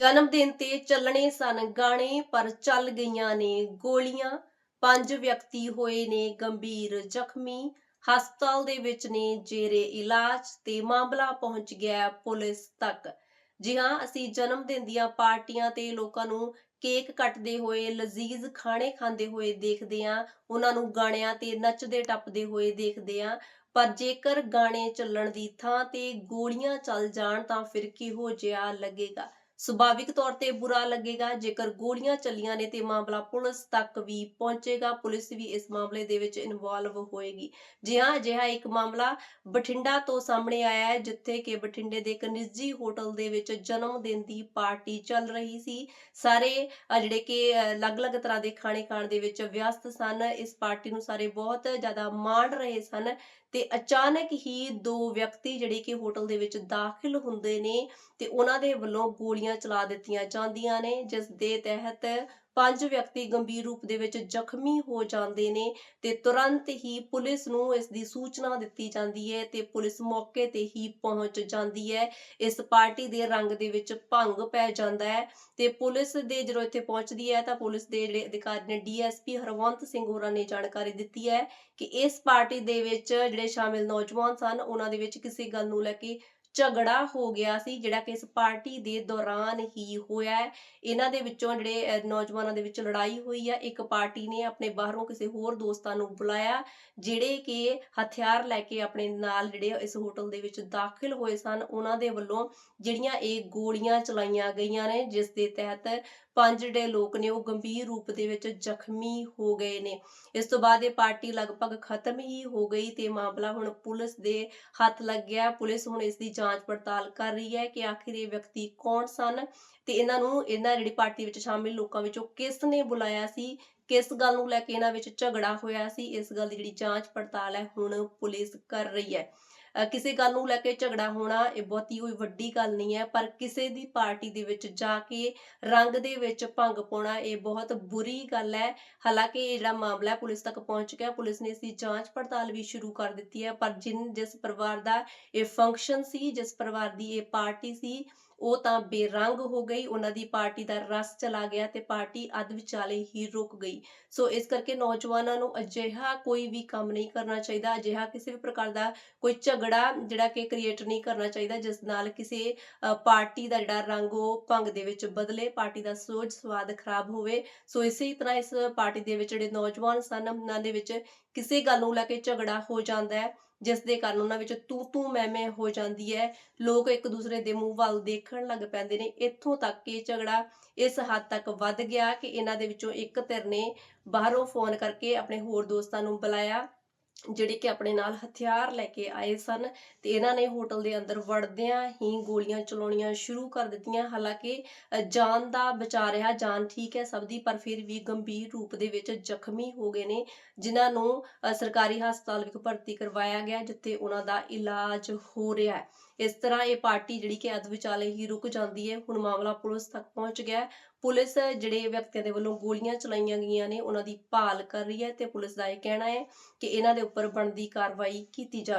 ਜਨਮ ਦਿਨ ਤੇ ਚੱਲਣੇ ਸਨ ਗਾਣੇ, ਪਰ ਚੱਲ ਗਈਆਂ ਨੇ ਗੋਲੀਆਂ। ਪੰਜ ਵਿਅਕਤੀ ਹੋਏ ਨੇ ਗੰਭੀਰ ਜ਼ਖਮੀ। ਹਸਪਤਾਲ ਦੇ ਵਿੱਚ ਨੇ ਜੇਰੇ ਇਲਾਜ ਤੇ ਮਾਮਲਾ ਪਹੁੰਚ ਗਿਆ ਪੁਲਿਸ ਤੱਕ। ਜੀ ਹਾਂ, ਅਸੀਂ ਜਨਮ ਦਿਨ ਦੀਆਂ ਪਾਰਟੀਆਂ ਤੇ ਲੋਕਾਂ ਨੂੰ ਕੇਕ ਕੱਟਦੇ ਹੋਏ, ਲਜ਼ੀਜ਼ ਖਾਣੇ ਖਾਂਦੇ ਹੋਏ ਦੇਖਦੇ ਆਂ ਉਹਨਾਂ ਨੂੰ ਗਾਣਿਆਂ ਤੇ ਨੱਚਦੇ ਟੱਪਦੇ ਹੋਏ ਦੇਖਦੇ ਆਂ ਪਰ ਜੇਕਰ ਗਾਣੇ ਚੱਲਣ ਦੀ ਥਾਂ ਤੇ ਗੋਲੀਆਂ ਚੱਲ ਜਾਣ ਤਾਂ ਫਿਰ ਕਿਹੋ ਜਿਹਾ ਲੱਗੇਗਾ? ਸੁਭਾਵਿਕ ਤੌਰ ਤੇ ਬੁਰਾ ਲੱਗੇਗਾ। ਜੇਕਰ ਗੋਲੀਆਂ ਚੱਲੀਆਂ ਨੇ ਤੇ ਮਾਮਲਾ ਪੁਲਿਸ ਤੱਕ ਵੀ ਪਹੁੰਚੇਗਾ, ਪੁਲਿਸ ਵੀ ਇਸ ਮਾਮਲੇ ਦੇ ਵਿੱਚ ਇਨਵੋਲਵ ਹੋਏਗੀ। ਜੀ ਹਾਂ ਅਜਿਹਾ ਇੱਕ ਮਾਮਲਾ ਬਠਿੰਡਾ ਤੋਂ ਸਾਹਮਣੇ ਆਇਆ ਹੈ, ਜਿੱਥੇ ਕਿ ਬਠਿੰਡੇ ਦੇ ਇੱਕ ਨਿੱਜੀ ਹੋਟਲ ਦੇ ਵਿੱਚ ਜਨਮ ਦਿਨ ਦੀ ਪਾਰਟੀ ਚੱਲ ਰਹੀ ਸੀ। ਸਾਰੇ ਜਿਹੜੇ ਕਿ ਅਲੱਗ-ਅਲੱਗ ਤਰ੍ਹਾਂ ਦੇ ਖਾਣੇ ਖਾਣ ਦੇ ਵਿੱਚ ਵਿਅਸਤ ਸਨ। ਇਸ ਪਾਰਟੀ ਨੂੰ ਸਾਰੇ ਬਹੁਤ ਜ਼ਿਆਦਾ ਮਾਣ ਰਹੇ ਸਨ ਤੇ ਅਚਾਨਕ ਹੀ ਦੋ ਵਿਅਕਤੀ ਜਿਹੜੇ ਕਿ ਹੋਟਲ ਦੇ ਵਿੱਚ ਦਾਖਲ ਹੁੰਦੇ ਨੇ ਤੇ ਉਹਨਾਂ ਦੇ ਵੱਲੋਂ ਗੋਲੀਆਂ ਚਲਾ ਦਿੱਤੀਆਂ ਜਾਂਦੀਆਂ ਨੇ, ਜਿਸ ਦੇ ਤਹਿਤ ਪੰਜ ਵਿਅਕਤੀ ਗੰਭੀਰ ਰੂਪ ਦੇ ਵਿੱਚ ਜ਼ਖਮੀ ਹੋ ਜਾਂਦੇ ਨੇ ਤੇ ਤੁਰੰਤ ਹੀ ਪੁਲਿਸ ਨੂੰ ਇਸ ਦੀ ਸੂਚਨਾ ਦਿੱਤੀ ਜਾਂਦੀ ਹੈ ਤੇ ਪੁਲਿਸ ਮੌਕੇ ਤੇ ਹੀ ਪਹੁੰਚ ਜਾਂਦੀ ਹੈ। ਇਸ ਪਾਰਟੀ ਦੇ ਰੰਗ ਦੇ ਵਿੱਚ ਭੰਗ ਪੈ ਜਾਂਦਾ ਹੈ ਤੇ ਪੁਲਿਸ ਦੇ ਜਦੋਂ ਇੱਥੇ ਪਹੁੰਚਦੀ ਹੈ ਤਾਂ ਪੁਲਿਸ ਦੇ ਜਿਹੜੇ ਅਧਿਕਾਰੀ ਨੇ ਡੀਐਸਪੀ ਹਰਵੰਤ ਸਿੰਘ ਹੋਰਾਂ ਨੇ ਜਾਣਕਾਰੀ ਦਿੱਤੀ ਹੈ ਕਿ ਇਸ ਪਾਰਟੀ ਦੇ ਵਿੱਚ ਜਿਹੜੇ ਸ਼ਾਮਿਲ ਨੌਜਵਾਨ ਸਨ, ਉਹਨਾਂ ਦੇ ਵਿੱਚ ਕਿਸੇ ਗੱਲ ਨੂੰ ਲੈ ਕੇ ਝਗੜਾ ਹੋ ਗਿਆ ਸੀ, ਜਿਹੜਾ ਕਿ ਇਸ ਪਾਰਟੀ ਦੇ ਦੌਰਾਨ ਹੀ ਹੋਇਆ ਹੈ। ਇਹਨਾਂ ਦੇ ਵਿੱਚੋਂ ਜਿਹੜੇ ਨੌਜਵਾਨਾਂ ਦੇ ਵਿੱਚ ਲੜਾਈ ਹੋਈ ਹੈ ਇੱਕ ਪਾਰਟੀ ਨੇ ਆਪਣੇ ਬਾਹਰੋਂ ਕਿਸੇ ਹੋਰ ਦੋਸਤਾਂ ਨੂੰ ਬੁਲਾਇਆ, ਜਿਹੜੇ ਕਿ ਹਥਿਆਰ ਲੈ ਕੇ ਆਪਣੇ ਨਾਲ ਜਿਹੜੇ ਇਸ ਹੋਟਲ ਦੇ ਵਿੱਚ ਦਾਖਲ ਹੋਏ ਸਨ। ਉਹਨਾਂ ਦੇ ਵੱਲੋਂ ਜਿਹੜੀਆਂ ਇਹ ਗੋਲੀਆਂ ਚਲਾਈਆਂ ਗਈਆਂ ਨੇ, ਜਿਸ ਦੇ ਤਹਿਤ ਪੰਜ ਜਿਹੜੇ ਲੋਕ ਨੇ ਉਹ ਗੰਭੀਰ ਰੂਪ ਦੇ ਵਿੱਚ ਜ਼ਖਮੀ ਹੋ ਗਏ ਨੇ। ਇਸ ਤੋਂ ਬਾਅਦ ਇਹ ਪਾਰਟੀ ਲਗਭਗ ਖਤਮ ਹੀ ਹੋ ਗਈ ਤੇ ਮਾਮਲਾ ਹੁਣ ਪੁਲਿਸ ਦੇ ਹੱਥ ਲੱਗ ਗਿਆ। ਪੁਲਿਸ ਹੁਣ ਇਸ ਦੀ ਜਾਂਚ ਪੜਤਾਲ ਕਰ ਰਹੀ ਹੈ ਕਿ ਆਖਿਰ ਇਹ ਵਿਅਕਤੀ ਕੌਣ ਸਨ ਤੇ ਇਹਨਾਂ ਨੂੰ ਇਹਨਾਂ ਜਿਹੜੀ ਪਾਰਟੀ ਵਿੱਚ ਸ਼ਾਮਿਲ ਲੋਕਾਂ ਵਿੱਚੋਂ ਕਿਸ ਨੇ ਬੁਲਾਇਆ ਸੀ, ਕਿਸ ਗੱਲ ਨੂੰ ਲੈ ਕੇ ਇਹਨਾਂ ਵਿੱਚ ਝਗੜਾ ਹੋਇਆ ਸੀ, ਇਸ ਗੱਲ ਦੀ ਜਿਹੜੀ ਜਾਂਚ ਪੜਤਾਲ ਹੈ ਹੁਣ ਪੁਲਿਸ ਕਰ ਰਹੀ ਹੈ। ਕਿਸੇ ਗੱਲ ਨੂੰ ਲੈ ਕੇ ਝਗੜਾ ਹੋਣਾ ਇਹ ਬਹੁਤੀ ਕੋਈ ਵੱਡੀ ਗੱਲ ਨਹੀਂ ਹੈ, ਪਰ ਕਿਸੇ ਦੀ ਪਾਰਟੀ ਦੇ ਵਿੱਚ ਜਾ ਕੇ ਰੰਗ ਦੇ ਵਿੱਚ ਭੰਗ ਪਾਉਣਾ ਇਹ ਬਹੁਤ ਬੁਰੀ ਗੱਲ ਹੈ। ਹਾਲਾਂਕਿ ਇਹ ਜਿਹੜਾ ਮਾਮਲਾ ਪੁਲਿਸ ਤੱਕ ਪਹੁੰਚ ਗਿਆ। ਪੁਲਿਸ ਨੇ ਇਸ ਦੀ ਜਾਂਚ ਪੜਤਾਲ ਵੀ ਸ਼ੁਰੂ ਕਰ ਦਿੱਤੀ ਹੈ, ਪਰ ਜਿਨ, ਜਿਸ ਪਰਿਵਾਰ ਦਾ ਇਹ ਫੰਕਸ਼ਨ ਸੀ, ਜਿਸ ਪਰਿਵਾਰ ਦੀ ਇਹ ਪਾਰਟੀ ਸੀ ਉਹ ਤਾਂ ਬੇਰੰਗ ਹੋ ਗਈ, ਉਹਨਾਂ ਦੀ ਪਾਰਟੀ ਦਾ ਰਸ ਚਲਾ ਗਿਆ ਤੇ ਪਾਰਟੀ ਅੱਧ ਵਿਚਾਲੇ ਹੀ ਰੁਕ ਗਈ। ਸੋ ਇਸ ਕਰਕੇ ਨੌਜਵਾਨਾਂ ਨੂੰ ਅਜਿਹਾ ਕੋਈ ਵੀ ਕੰਮ ਨਹੀਂ ਕਰਨਾ ਚਾਹੀਦਾ, ਅਜਿਹਾ ਕਿਸੇ ਵੀ ਪ੍ਰਕਾਰ ਦਾ ਕੋਈ ਝਗੜਾ ਜਿਹੜਾ ਕਿ ਕ੍ਰੀਏਟ ਨਹੀਂ ਕਰਨਾ ਚਾਹੀਦਾ, ਜਿਸ ਨਾਲ ਕਿਸੇ ਪਾਰਟੀ ਦਾ ਜਿਹੜਾ ਰੰਗ ਉਹ ਭੰਗ ਦੇ ਵਿੱਚ ਬਦਲੇ, ਪਾਰਟੀ ਦਾ ਸੋਜ ਸਵਾਦ ਖਰਾਬ ਹੋਵੇ। ਸੋ ਇਸੇ ਤਰ੍ਹਾਂ ਇਸ ਪਾਰਟੀ ਦੇ ਵਿੱਚ ਜਿਹੜੇ ਨੌਜਵਾਨ ਸਨ, ਉਹਨਾਂ ਦੇ ਵਿੱਚ ਕਿਸੇ ਗੱਲ ਨੂੰ ਲੈ ਕੇ ਝਗੜਾ ਹੋ ਜਾਂਦਾ ਹੈ, ਜਿਸ ਦੇ ਕਾਰਨ ਉਹਨਾਂ ਵਿੱਚ ਤੂੰ ਤੂੰ ਮੈਂ ਮੈਂ ਹੋ ਜਾਂਦੀ ਹੈ। ਲੋਕ ਇੱਕ ਦੂਸਰੇ ਦੇ ਮੂੰਹ ਵੱਲ ਦੇਖਣ ਲੱਗ ਪੈਂਦੇ ਨੇ। ਇੱਥੋਂ ਤੱਕ ਕਿ ਇਹ ਝਗੜਾ ਇਸ ਹੱਦ ਤੱਕ ਵੱਧ ਗਿਆ ਕਿ ਇਹਨਾਂ ਦੇ ਵਿੱਚੋਂ ਇੱਕ ਧਿਰ ਨੇ ਬਾਹਰੋਂ ਫੋਨ ਕਰਕੇ ਆਪਣੇ ਹੋਰ ਦੋਸਤਾਂ ਨੂੰ ਬੁਲਾਇਆ। ਜਿਹੜੇ ਕਿ ਆਪਣੇ ਨਾਲ ਹਥਿਆਰ ਲੈ ਕੇ ਆਏ ਸਨ ਤੇ ਇਹਨਾਂ ਨੇ ਹੋਟਲ ਦੇ ਅੰਦਰ ਵੜਦਿਆਂ ਹੀ ਗੋਲੀਆਂ ਚਲਾਉਣੀਆਂ ਸ਼ੁਰੂ ਕਰ ਦਿੱਤੀਆਂ। ਹਾਲਾਂਕਿ ਜਾਨ ਦਾ ਬਚਾ ਰਿਹਾ, ਜਾਨ ਠੀਕ ਹੈ ਸਭ ਦੀ, ਪਰ ਫਿਰ ਵੀ ਗੰਭੀਰ ਰੂਪ ਦੇ ਵਿੱਚ ਜ਼ਖਮੀ ਹੋ ਗਏ ਨੇ, ਜਿਨ੍ਹਾਂ ਨੂੰ ਸਰਕਾਰੀ ਹਸਪਤਾਲ ਵਿੱਚ ਭਰਤੀ ਕਰਵਾਇਆ ਗਿਆ, ਜਿੱਥੇ ਉਹਨਾਂ ਦਾ ਇਲਾਜ ਹੋ ਰਿਹਾ ਹੈ। ਇਸ ਤਰ੍ਹਾਂ ਇਹ ਪਾਰਟੀ ਜਿਹੜੀ ਕਿ ਅੱਧ ਵਿਚਾਲੇ ਹੀ ਰੁਕ ਜਾਂਦੀ ਹੈ, ਹੁਣ ਮਾਮਲਾ ਪੁਲਿਸ ਤੱਕ ਪਹੁੰਚ ਗਿਆ ਪੁਲਿਸ ਜਿਹੜੇ ਵਿਅਕਤੀਆਂ ਦੇ ਵੱਲੋਂ ਗੋਲੀਆਂ ਚਲਾਈਆਂ ਗਈਆਂ ਨੇ, ਉਹਨਾਂ ਦੀ ਭਾਲ ਕਰ ਰਹੀ ਹੈ ਤੇ ਪੁਲਿਸ ਦਾ ਇਹ ਕਹਿਣਾ ਹੈ ਕਿ ਇਹਨਾਂ ਦੇ ਉੱਪਰ ਬਣਦੀ ਕਾਰਵਾਈ ਕੀਤੀ ਜਾਵੇ।